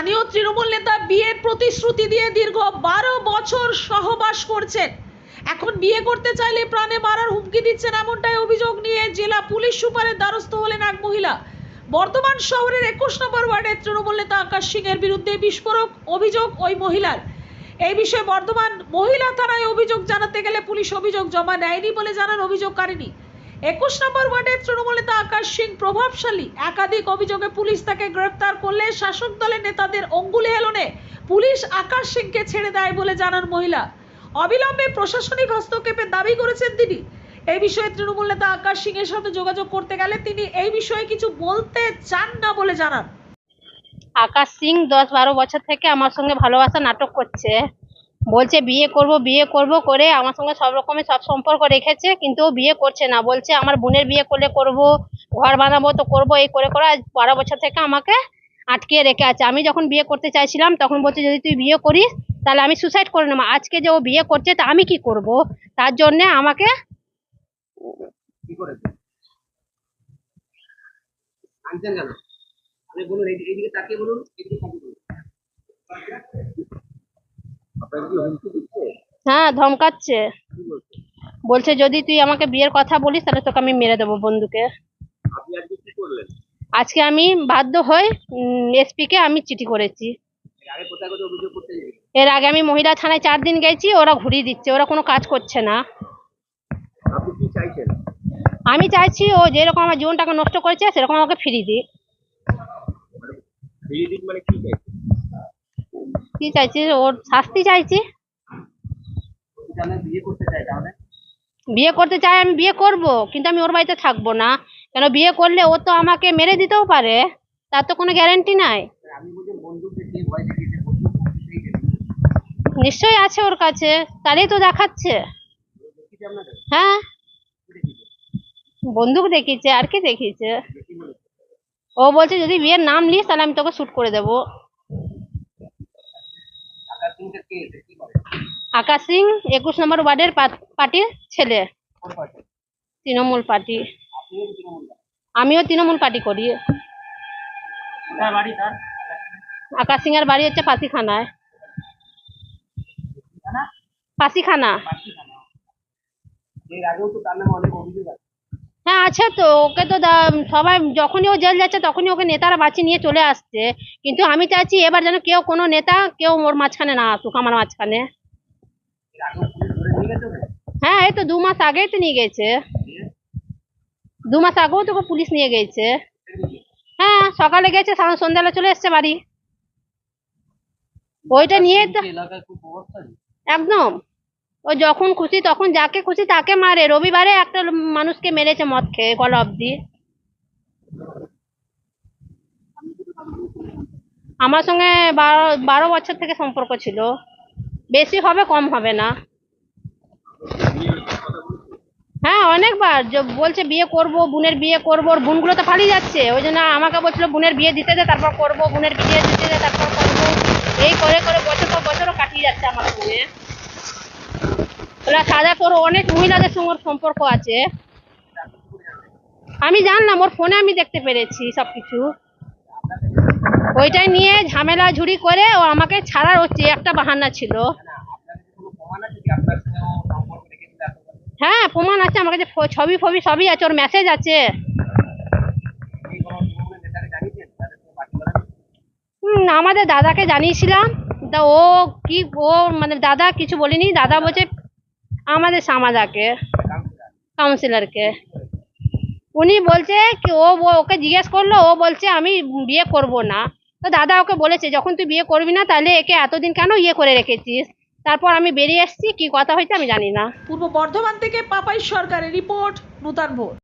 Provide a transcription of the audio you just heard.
স্থানীয় তৃণমূল নেতা বিয়ের প্রতিশ্রুতি দিয়ে দীর্ঘ বারো বছর সহবাস করছেন। এখন বিয়ে করতে চাইলে প্রাণে মারার হুমকি দিচ্ছেন এমনটাই অভিযোগ নিয়ে জেলা পুলিশ সুপারের দ্বারস্থ হলেন এক মহিলা। বর্তমান শহরের একুশ নম্বর ওয়ার্ডের তৃণমূল নেতা আকাশ সিং এর বিরুদ্ধে বিস্ফোরক অভিযোগ ওই মহিলার। এই বিষয়ে বর্ধমান মহিলা থানায় অভিযোগ জানাতে গেলে পুলিশ অভিযোগ জমা নেয়নি বলে জানান অভিযোগকারিনী। একুশ নম্বর ওয়ার্ডের তৃণমূল নেতা আকাশ সিং প্রভাবশালী। একাধিক অভিযোগে পুলিশ তাকে গ্রেফতার করলে শাসক দলের নেতাদের অঙ্গুলি হেলনে পুলিশ আকাশ সিংকে ছেড়ে দেয় বলে জানান মহিলা। অবিলম্বে প্রশাসনিক হস্তক্ষেপের দাবি করেছেন তিনি। এই বিষয়ে তৃণমূল নেতা আকাশ সিং এর সাথে যোগাযোগ করতে গেলে তিনি এই বিষয়ে কিছু বলতে চান না বলে জানান। আকাশ সিং দশ বারো বছর থেকে আমার সঙ্গে ভালোবাসা নাটক করছে। বলছে, বিয়ে করব বিয়ে করব করে আমার সঙ্গে সব রকমের সব সম্পর্ক রেখেছে, কিন্তু ও বিয়ে করছে না। বলছে, আমার বোনের বিয়ে করলে করব, ঘর বানাবো তো করব, এই করে করে আজ বারো বছর থেকে আমাকে আটকিয়ে রেখে আছে। আমি যখন বিয়ে করতে চাইছিলাম, তখন বলছে, যদি তুই বিয়ে করিস, তাহলে আমি সুসাইড করে নেব। আজকে যে ও বিয়ে করছে, তা আমি কি করব? তার জন্যে আমাকে বলুন এইদিকে তাকিয়ে বলুন এদিকে তাকিয়ে বলুন আপনাকে কি হুমকি দিচ্ছে হ্যাঁ ধমকাচ্ছে। বলছে যদি তুই আমাকে বিয়ের কথা বলিস তাহলে তোকে আমি মেরে দেবো বন্ধুকে। আজকে আমি বাধ্য হয়ে এসপি কে আমি চিঠি করেছি। এর আগে আমি মহিলা থানায় চার দিন গেছি ওরা ঘুরিয়ে দিচ্ছে ওরা কোনো কাজ করছে না। আমি চাইছি ও যেরকম আমার জীবনটাকে নষ্ট করেছে সেরকম আমাকে ফিরিয়ে দিক। মানে ফিরিয়ে মানে কি কি চাইছি? ওর শাস্তি চাইছি। বিয়ে করতে চাই আমি বিয়ে করব, কিন্তু আমি ওর বাড়িতে থাকব না। কেন বিয়ে করলে ও তো আমাকে মেরে দিতেও পারে, তার তো কোনো গ্যারেন্টি নাই। নিশ্চয়ই আছে ওর কাছে, তারই তো দেখাচ্ছে। হ্যাঁ। বন্দুক দেখিয়েছে, আর কি দেখিয়েছে? ও বলছে, যদি বিয়ের নাম নিস, তাহলে আমি তোকে শ্যুট করে দেবো আকাশ সিংটা কে এসে কি করে আকাশ সিং একুশ নম্বর ওয়ার্ডের পার্টির ছেলে। তৃণমূল পার্টি? আমিও তৃণমূল পার্টি করি। আকাশ সিং এর বাড়ি হচ্ছে পাতিখানায় পাতিখানা অভিযোগ আছে। হ্যাঁ আছে তো। ওকে তো সবাই যখনই ও জেল যাচ্ছে তখনই ওকে নেতারা বাঁচিয়ে নিয়ে চলে আসছে। কিন্তু আমি চাইছি এবার যেন কেউ কোনো নেতা কেউ ওর মাঝখানে না আসুক আমার মাঝখানে এর আগেও পুলিশ ধরে নিয়ে গেছে ওকে হ্যাঁ এই তো দু মাস আগেই তো নিয়ে গেছে। দু মাস আগেও তো ওকে পুলিশ নিয়ে গেছে। হ্যাঁ সকালে গেছে সন্ধ্যাবেলা চলে এসছে বাড়ি। ওইটা নিয়ে তো একদম। ও যখন খুশি তখন যাকে খুশি তাকে মারে। রবিবারে একটা মানুষকে মেরেছে মদ খেয়ে, গলা অব্দি আমার সঙ্গে বারো বারো বছর থেকে সম্পর্ক ছিল। বেশি হবে, কম হবে না। হ্যাঁ অনেকবার বলছে বিয়ে করব, বোনের বিয়ে করব, ওর বোনগুলো তো পালিয়ে যাচ্ছে। ওই জন্য আমাকে বলছিল বোনের বিয়ে দিতে দে, তারপর করব, বোনের বিয়ে দিতে দে, তারপর করব। এই করে করে বছর পর বছরও কাটিয়ে যাচ্ছে আমার সঙ্গে ওরা সাদা তোর অনেক মহিলাদের সঙ্গে সম্পর্ক আছে। আমি জানলাম, ওর ফোনে আমি দেখতে পেরেছি সবকিছু। ওইটাই নিয়ে ঝামেলা ঝুড়ি করে ও আমাকে ছাড়ার হচ্ছে একটা বাহানা ছিল? হ্যাঁ প্রমাণ আছে আমার কাছে ছবি ফবি সবই আছে ওর মেসেজ আছে হুম, আমাদের দাদাকে জানিয়েছিলাম তা ও কি ও মানে দাদা কিছু বলিনি দাদা বলছে আমাদের সামাদাকে কাউন্সিলর কাউন্সিলরকে উনি বলছে কি, ও ওকে জিজ্ঞেস করল, ও বলছে আমি বিয়ে করব না। তো দাদা ওকে বলেছে, যখন তুই বিয়ে করবি না, তাহলে একে এতদিন কেন ইয়ে করে রেখেছিস? তারপর আমি বেরিয়ে এসেছি, কি কথা হয়েছে আমি জানি না। পূর্ব বর্ধমান থেকে পাপাই সরকারের রিপোর্ট, নূতন ভোর